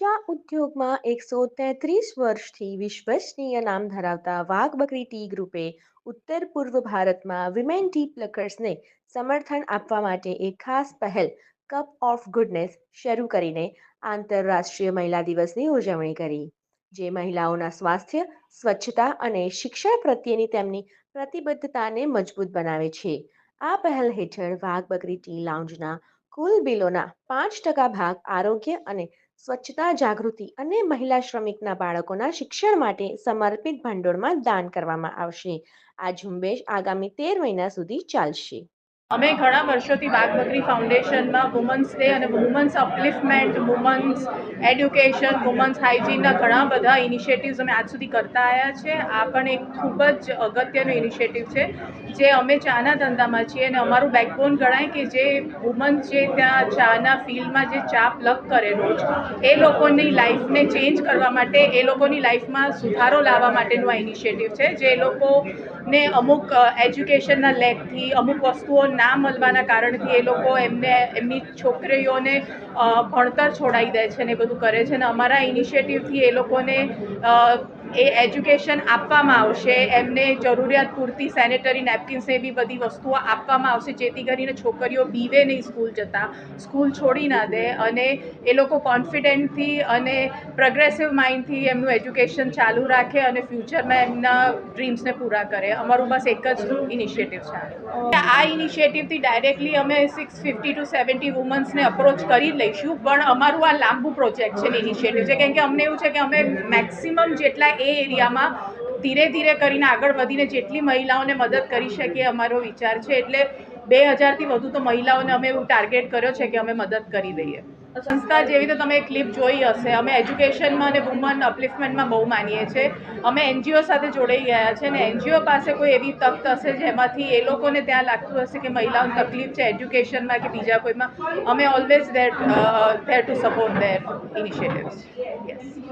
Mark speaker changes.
Speaker 1: ઉદ્યોગમાં એકસો તેત્રીસ વર્ષથી વિશ્વસનીય નામ ધરાવતા વાઘ બકરી ટી ગ્રુપે ઉત્તર પૂર્વ ભારતમાં વિમેન ટી પ્લકર્સને સમર્થન આપવા માટે એક ખાસ પહેલ કપ ઓફ ગુડનેસ શરૂ કરીને આંતરરાષ્ટ્રીય મહિલા દિવસની ઉજવણી કરી. જે મહિલાઓના સ્વાસ્થ્ય, સ્વચ્છતા અને શિક્ષણ પ્રત્યેની તેમની પ્રતિબદ્ધતાને મજબૂત બનાવે છે. આ પહેલ હેઠળ વાઘ બકરી ટી લાઉન્જના કુલ બિલોના પાંચ ટકા ભાગ આરોગ્ય અને સ્વચ્છતા જાગૃતિ અને મહિલા શ્રમિકના બાળકોના શિક્ષણ માટે સમર્પિત ભંડોળમાં દાન કરવામાં આવશે. આ ઝુંબેશ આગામી તેર મહિના સુધી ચાલશે.
Speaker 2: અમે ઘણા વર્ષોથી વાઘ બકરી ફાઉન્ડેશનમાં વુમન્સ ડે અને women's upliftment women's education women's હાઇજીનના ઘણા બધા ઇનિશિયેટિવ્સ અમે આજ સુધી કરતા આવ્યા છે. આ પણ એક ખૂબ જ અગત્યનો ઇનિશિયેટિવ છે, જે અમે ચાના ધંધામાં છીએ અને અમારું બેકબોન ગણાય કે જે વુમન્સ જે ત્યાં ચાના ફિલ્ડમાં જે ચા પ્લગ કરે રોજ, એ લોકોની લાઈફને ચેન્જ કરવા માટે, એ લોકોની લાઈફમાં સુધારો લાવવા માટેનું આ ઇનિશિયેટિવ છે, જે લોકોને અમુક એજ્યુકેશનના લેગથી અમુક વસ્તુઓ ના મળવાના કારણથી એ લોકો એમને, એમની છોકરીઓને ભણતર છોડાવી દે છે ને એ બધું કરે છે ને અમારા ઇનિશિયેટિવથી એ લોકોને એ એજ્યુકેશન આપવામાં આવશે, એમને જરૂરિયાત પૂરતી સેનેટરી નેપકિન્સ એવી બધી વસ્તુઓ આપવામાં આવશે, જેથી કરીને છોકરીઓ બીવે નહીં સ્કૂલ જતા, સ્કૂલ છોડી ના દે અને એ લોકો કોન્ફિડન્ટથી અને પ્રોગ્રેસિવ માઇન્ડથી એમનું એજ્યુકેશન ચાલુ રાખે અને ફ્યુચરમાં એમના ડ્રીમ્સને પૂરા કરે. અમારું બસ એક જ ઇનિશિયેટિવ છે. આ ઇનિશિયેટિવથી ડાયરેક્ટલી અમે સિક્સ ફિફ્ટી ટુ સેવન્ટી વુમન્સને અપ્રોચ કરી લઈશું, પણ અમારું આ લાંબુ પ્રોજેક્ટ છે ઇનિશિયેટિવ છે કેમ કે અમને એવું છે કે અમે મેક્સિમમ જેટલા એ એરિયામાં ધીરે ધીરે કરીને આગળ વધીને જેટલી મહિલાઓને મદદ કરી શકીએ અમારો વિચાર છે. એટલે બે હજારથી વધુ તો મહિલાઓને અમે એવું ટાર્ગેટ કર્યો છે કે અમે મદદ કરી દઈએ. સંસ્થા જેવી રીતે તમે ક્લિપ જોઈ હશે. અમે એજ્યુકેશનમાં અને વુમન અપલિફમેન્ટમાં બહુ માનીએ છીએ. અમે એનજીઓ સાથે જોડાઈ ગયા છે ને એનજીઓ પાસે કોઈ એવી તક હશે જેમાંથી એ લોકોને ત્યાં લાગતું હશે કે મહિલાઓને તકલીફ છે એજ્યુકેશનમાં કે બીજા કોઈમાં? અમે always there there to support their initiatives yes